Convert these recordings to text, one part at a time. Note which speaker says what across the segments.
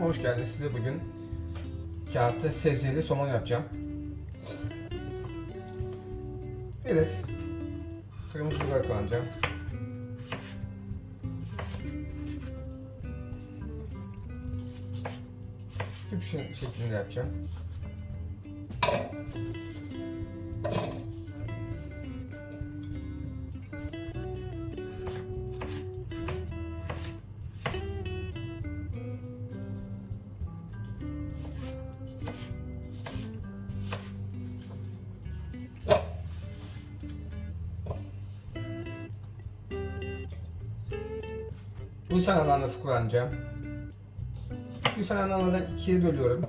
Speaker 1: Hoş geldiniz. Size bugün kağıtta sebzeli somon yapacağım. Evet. Kırmızı biber kullanacağım. Küp şeklinde yapacağım. Gülsen ananası kullanacağım. Gülsen ananı ikiye bölüyorum.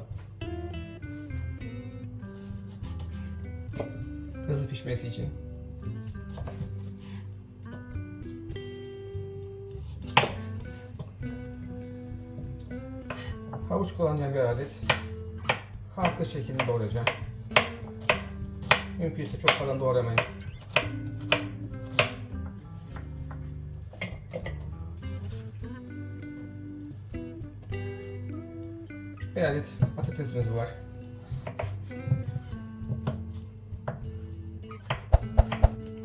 Speaker 1: Hızlı pişmesi için. Havuç kullanacağım bir adet. Halka şeklinde doğrayacağım. Mümkünse çok falan doğramayın. Bir adet patatesimiz var.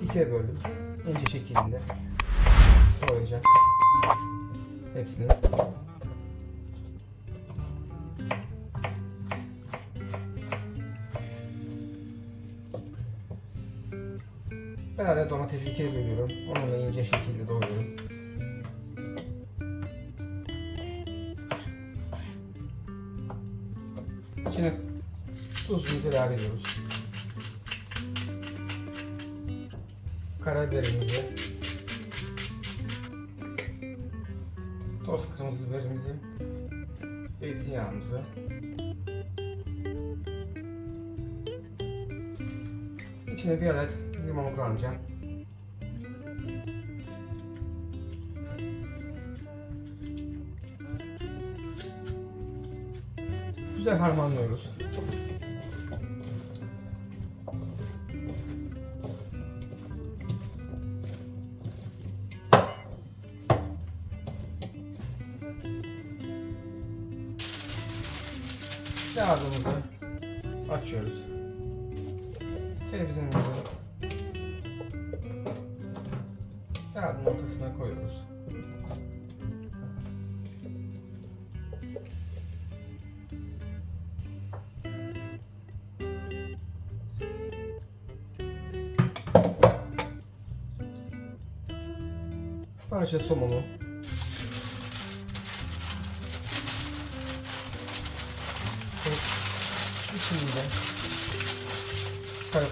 Speaker 1: İkiye böldüm. İnce şekilde doğrayacağım. Hepsini. Bir adet domatesi ikiye bölüyorum. Onu da ince şekilde doğruyorum. İçine tuzumuzu ilave ediyoruz. Karabiberimizi, toz kırmızı biberimizi, zeytinyağımızı, içine bir adet limon kullanacağım. Güzel harmanlıyoruz. Kağıdımızı açıyoruz. Sebzemizi kağıdın ortasına koyuyoruz. Parça somonu. İçinde sarıp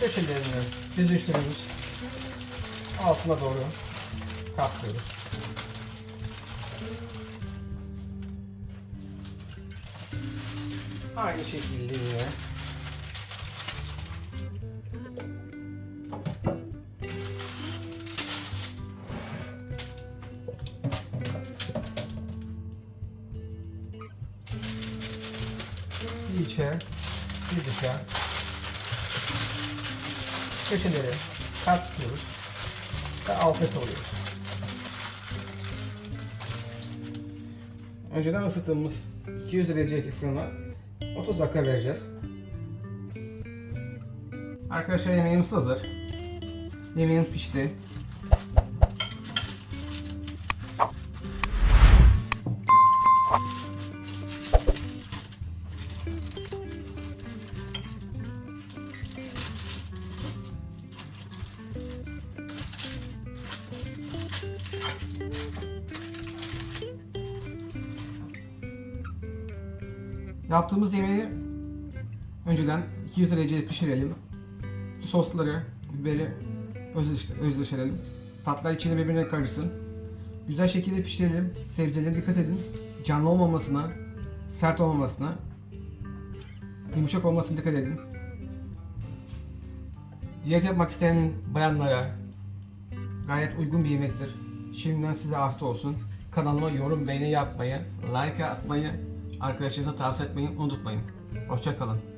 Speaker 1: köşelerini düzleştiriyoruz. Altına doğru katlıyoruz. Aynı şekilde yine bir içe, bir dışa köşeleri katlıyoruz ve alt et oluyoruz. Önceden ısıttığımız 200 derecedeki fırına 30 dakika vereceğiz. Arkadaşlar yemeğimiz hazır. Yemeğimiz pişti. Yaptığımız yemeği önceden 200 derecede pişirelim. Sosları, biberi özdeş. Tatlar içine birbirine karışsın. Güzel şekilde pişirelim. Sebzelere dikkat edin. Canlı olmamasına, sert olmamasına, yumuşak olmasına dikkat edin. Diyet yapmak isteyen bayanlara gayet uygun bir yemektir. Şimdiden size afiyet olsun. Kanalıma yorum, beğeni yapmayı, like atmayı, arkadaşlarınıza tavsiye etmeyi unutmayın. Hoşçakalın.